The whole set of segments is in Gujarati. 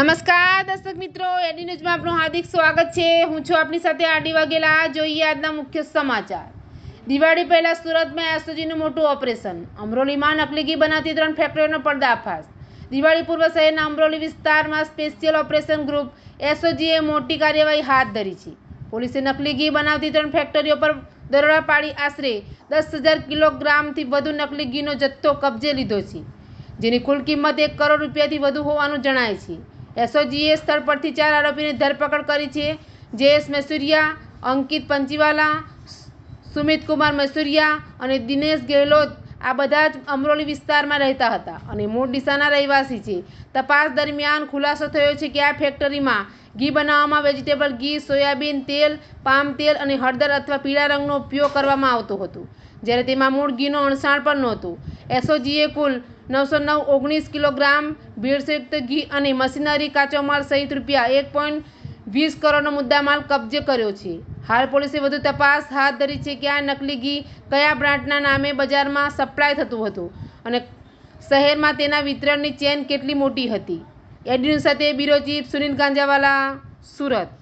નમસ્કાર દર્શક મિત્રો, એડી ન્યૂઝમાં આપનું હાર્દિક સ્વાગત છે. હું છું આપની સાથે આડી વાઘેલા. જોઈએ આજના મુખ્ય સમાચાર. દિવાળી પહેલા સુરતમાં એસઓજીનું મોટું ઓપરેશન. અમરોલીમાં નકલીગી બનાવતી ત્રણ ફેક્ટરીઓનો પર્દાફાશ. દિવાળી પૂર્વ શહેરના અમરોલી વિસ્તારમાં સ્પેશિયલ ઓપરેશન ગ્રુપ એસઓજીએ મોટી કાર્યવાહી હાથ ધરી છે. પોલીસે નકલી ઘી બનાવતી ત્રણ ફેક્ટરીઓ પર દરોડા પાડી આશરે દસ હજાર કિલોગ્રામથી વધુ નકલી ઘીનો જથ્થો કબજે લીધો છે, જેની કુલ કિંમત એક કરોડ રૂપિયાથી વધુ હોવાનું જણાય છે. એસઓજીએ સ્થળ પરથી ચાર આરોપીની ધરપકડ કરી છે. જયેશ મેસુરિયા, અંકિત પંચીવાલા, સુમિત કુમાર મેસુરિયા અને દિનેશ ગેહલોત આ બધા જ અમરોલી વિસ્તારમાં રહેતા હતા અને મૂળ ડીસાના રહેવાસી છે. તપાસ દરમિયાન ખુલાસો થયો છે કે આ ફેક્ટરીમાં ઘી બનાવવામાં વેજીટેબલ ઘી, સોયાબીન, તેલ, પામ તેલ અને હળદર અથવા પીળા રંગનો ઉપયોગ કરવામાં આવતો હતો, જ્યારે તેમાં મૂળ ઘીનો અણસાણ પણ નહોતું. એસઓજીએ કુલ નવસો નવ ઓગણીસ કિલોગ્રામ ભેળસેયુક્ત ઘી અને મશીનરી કાચો માલ સહિત રૂપિયા એક પોઈન્ટ વીસ કરોડનો મુદ્દામાલ કબજે કર્યો છે. હાલ પોલીસે વધુ તપાસ હાથ ધરી છે કે આ નકલી ઘી કયા બ્રાન્ડના નામે બજારમાં સપ્લાય થતું હતું અને શહેરમાં તેના વિતરણની ચેન કેટલી મોટી હતી. એડ્રીન સાથે બીરો ચીફ સુનિલ ગાંજાવાલા, સુરત.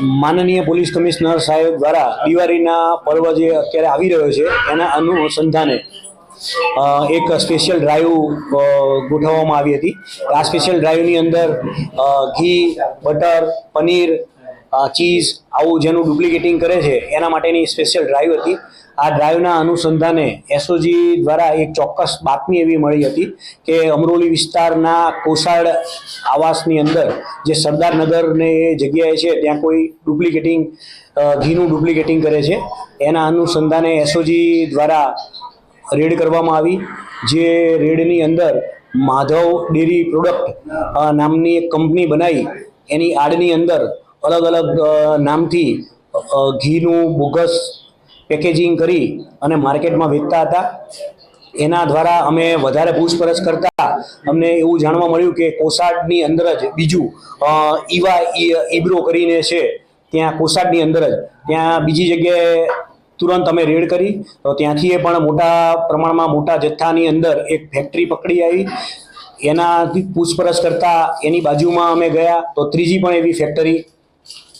માનનીય પોલીસ કમિશનર સાહેબ દ્વારા દિવાળીના પર્વ જે અત્યારે આવી રહ્યો છે, એના અનુસંધાને એક સ્પેશિયલ ડ્રાઈવ ગોઠવવામાં આવી હતી. આ સ્પેશિયલ ડ્રાઈવની અંદર ઘી, બટર, પનીર ચીઝ આવું જેનું ડુપ્લિકેટિંગ કરે છે, એના માટેની સ્પેશિયલ ડ્રાઈવ હતી. આ ડ્રાઈવના અનુસંધાને એસઓજી દ્વારા એક ચોક્કસ બાતમી એવી મળી હતી કે અમરોલી વિસ્તારના કોસાડ આવાસની અંદર જે સરદાર નગરને એ જગ્યાએ છે, ત્યાં કોઈ ડુપ્લિકેટિંગ ઘીનું ડુપ્લિકેટિંગ કરે છે. એના અનુસંધાને એસઓજી દ્વારા રેડ કરવામાં આવી, જે રેડની અંદર માધવ ડેરી પ્રોડક્ટ નામની એક કંપની બનાવી, એની આડની અંદર અલગ અલગ નામથી ઘીનું બોગસ પેકેજિંગ કરી અને માર્કેટમાં વેચતા હતા. એના દ્વારા અમે વધારે પૂછપરછ કરતા અમને એવું જાણવા મળ્યું કે કોસાડની અંદર જ બીજું ઈવા ઈબ્રો કરીને છે, ત્યાં કોસાડની અંદર જ. ત્યાં બીજી જગ્યાએ તુરંત અમે રેડ કરી. તો ત્યાંથી એ પણ મોટા પ્રમાણમાં મોટા જથ્થાની અંદર એક ફેક્ટરી પકડી આવી. એનાથી પૂછપરછ કરતા એની બાજુમાં અમે ગયા. તો ત્રીજી પણ એવી ફેક્ટરી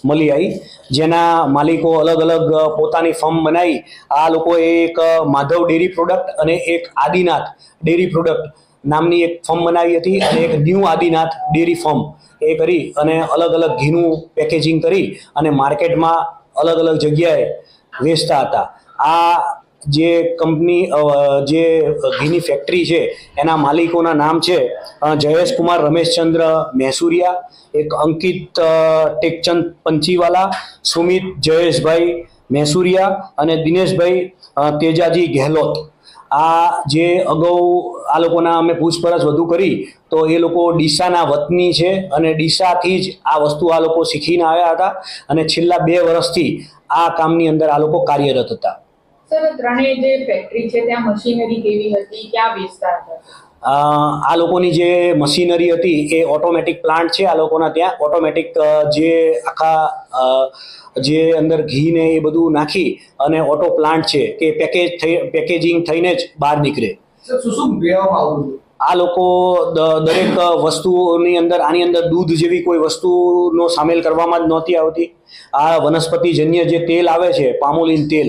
મળી આવી. જેના માલિકો અલગ અલગ પોતાની ફર્મ બનાવી આ લોકોએ એક માધવ ડેરી પ્રોડક્ટ અને એક આદિનાથ ડેરી પ્રોડક્ટ નામની એક ફર્મ બનાવી હતી અને એક ન્યૂ આદિનાથ ડેરી ફર્મ એ કરી અને અલગ અલગ ઘીનું પેકેજિંગ કરી અને માર્કેટમાં અલગ અલગ જગ્યાએ વેચતા હતા. આ જે કંપની જે ઘીની ફેક્ટરી છે, એના માલિકોના નામ છે જયેશકુમાર જયેશ કુમાર રમેશચંદ્ર મહેસુરિયા એક અંકિત ટેકચંદ પંચીવાલા, સુમિત જયેશભાઈ મહેસુરિયા અને દિનેશભાઈ તેજાજી ગેહલોત. આ જે અગાઉ આ લોકોના અમે પૂછપરછ વધુ કરી, તો એ લોકો ડીસાના વતની છે અને ડીસાથી જ આ વસ્તુ આ લોકો શીખીને આવ્યા હતા અને છેલ્લા બે વર્ષથી આ કામની અંદર આ લોકો કાર્યરત હતા. સર ત્રણેય જે ફેક્ટરી છે ત્યાં મશીનરી કેવી હતી? ક્યાં વેચતા હતા? આ લોકોની જે મશીનરી હતી એ ઓટોમેટિક પ્લાન્ટ છે. આ લોકોના ત્યાં ઓટોમેટિક જે આખા જે અંદર ઘી ને એ બધું નાખી અને ઓટો પ્લાન્ટ છે કે પેકેજ થઈ પેકેજિંગ થઈને જ બહાર નીકળે. આ લોકો દરેક વસ્તુઓની અંદર આની અંદર દૂધ જેવી કોઈ વસ્તુનો સામેલ કરવામાં જ નહોતી આવતી. આ વનસ્પતિજન્ય જે તેલ આવે છે પામોલિન તેલ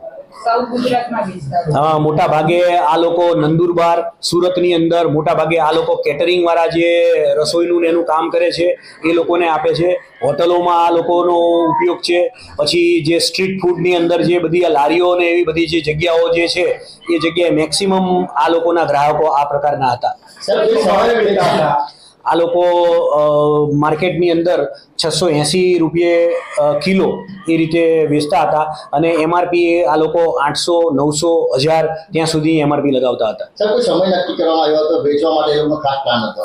હા મોટા ભાગે આ લોકો નંદુરબાર સુરતની અંદર મોટા ભાગે આ લોકો કેટરિંગ વાળા જે રસોઈનું એનું કામ કરે છે એ લોકોને આપે છે. હોટલોમાં આ લોકોનો ઉપયોગ છે. પછી જે સ્ટ્રીટ ફૂડની અંદર જે બધી આ લારીઓ ને એવી બધી જે જગ્યાઓ જે છે એ જગ્યાએ મેક્સિમમ આ લોકોના ગ્રાહકો આ પ્રકારના હતા. આ લોકો માર્કેટની અંદર છસો એંસી રૂપિયે કિલો એ રીતે વેચતા હતા અને એમઆરપી આ લોકો આઠસો નવસો હજાર ત્યાં સુધી એમઆરપી લગાવતા હતા. સમય નક્કી કરવામાં આવ્યો હતો? વેચવા માટે ખાસ પ્લાન હતો?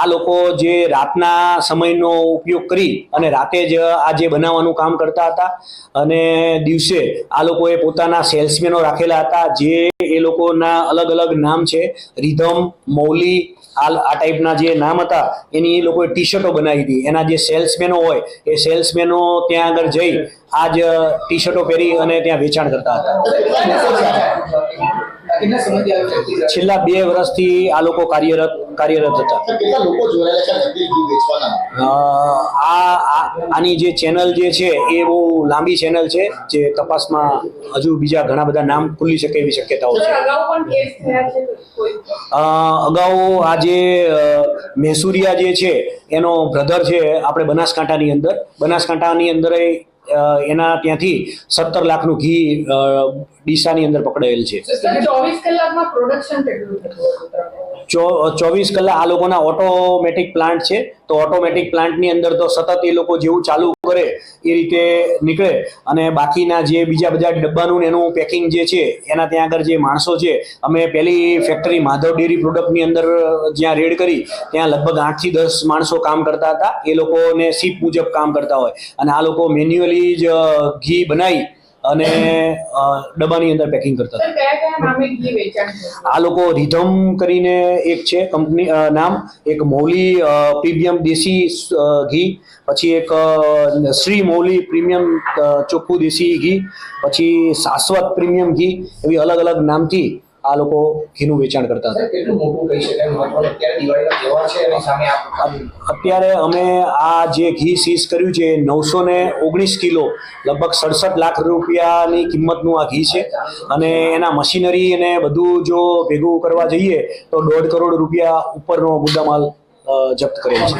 આ લોકો જે રાતના સમયનો ઉપયોગ કરી અને રાતે જ આ જે બનાવવાનું કામ કરતા હતા અને દિવસે આ લોકોએ પોતાના સેલ્સમેનો રાખેલા હતા જે એ લોકોના અલગ અલગ નામ છે રિધમ મૌલી આ ટાઈપના જે નામ હતા એની એ લોકોએ ટી શર્ટો બનાવી હતી. એના જે સેલ્સમેનો હોય, એ સેલ્સમેનો ત્યાં આગળ જઈ આ જ ટી શર્ટો પહેરી અને ત્યાં વેચાણ કરતા હતા. છેલ્લા બે વર્ષથી આ લોકો કાર્યરત કાર્યરત હતા. સર કેટલા લોકો જોડાયેલા છે નકલી ઘી વેચવાના? અ, આ આની જે ચેનલ જે છે એ બહુ લાંબી ચેનલ છે જે તપાસમાં હજુ બીજા ઘણા બધા નામ ખુલી શકે એવી શક્યતાઓ છે. અગાઉ પણ કેસ થયા છે કોઈ? અ, અગાઉ આ જે મહેસુરિયા જે છે એનો બ્રધર છે આપણે બનાસકાંઠાની અંદર. બનાસકાંઠાની અંદર એના ત્યાંથી સત્તર લાખનું ઘી ડીસાની અંદર પકડાયેલ છે. ચોવીસ કલાક આ લોકોના ઓટોમેટિક પ્લાન્ટ છે. તો ઓટોમેટિક પ્લાન્ટની અંદર તો સતત એ લોકો જેવું ચાલુ કરે એ રીતે નીકળે. અને બાકીના જે બીજા બધા ડબ્બાનું એનું પેકિંગ જે છે, એના ત્યાં આગળ જે માણસો છે, અમે પહેલી ફેક્ટરી માધવ ડેરી પ્રોડક્ટની અંદર જ્યાં રેડ કરી, ત્યાં લગભગ આઠથી દસ માણસો કામ કરતા હતા. એ લોકોને સીપ મુજબ કામ કરતા હોય. અને આ લોકો મેન્યુઅલી જ ઘી બનાવી અને ડબ્બાની અંદર પેકિંગ કરતા હતા. આ લોકો રિધમ કરીને એક છે કંપની નામ એક મૌલી પ્રીમિયમ દેશી ઘી પછી એક શ્રી મૌલી પ્રીમિયમ ચોખ્ખું દેશી ઘી પછી શાશ્વત પ્રીમિયમ ઘી એવી અલગ અલગ નામથી આ લોકો ઘીનું વેચાણ કરતા હતા. અત્યારે દિવાળીનો તહેવાર છે એની સામે આપ અત્યારે અમે આ જે ઘી સીઝ કર્યું છે નવસો ને ઓગણીસ કિલો લગભગ સડસઠ લાખ રૂપિયાની કિંમતનું આ ઘી છે. અને એના મશીનરી અને બધું જો ભેગું કરવા જઈએ તો દોઢ કરોડ રૂપિયા ઉપરનો મુદ્દામાલ જપ્ત કરેલ છે.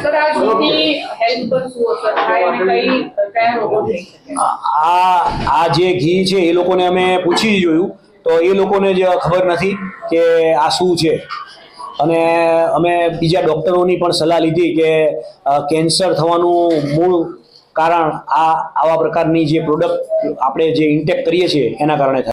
આ આ જે ઘી છે એ લોકોને અમે પૂછી જોયું. તો એ લોકોને જ ખબર નથી કે આ શું છે. અને અમે બીજા ડૉક્ટરોની પણ સલાહ લીધી કે કેન્સર થવાનું મૂળ કારણ આ આવા પ્રકારની જે પ્રોડક્ટ આપણે જે ઇન્ટેક કરીએ છીએ, એના કારણે થાય.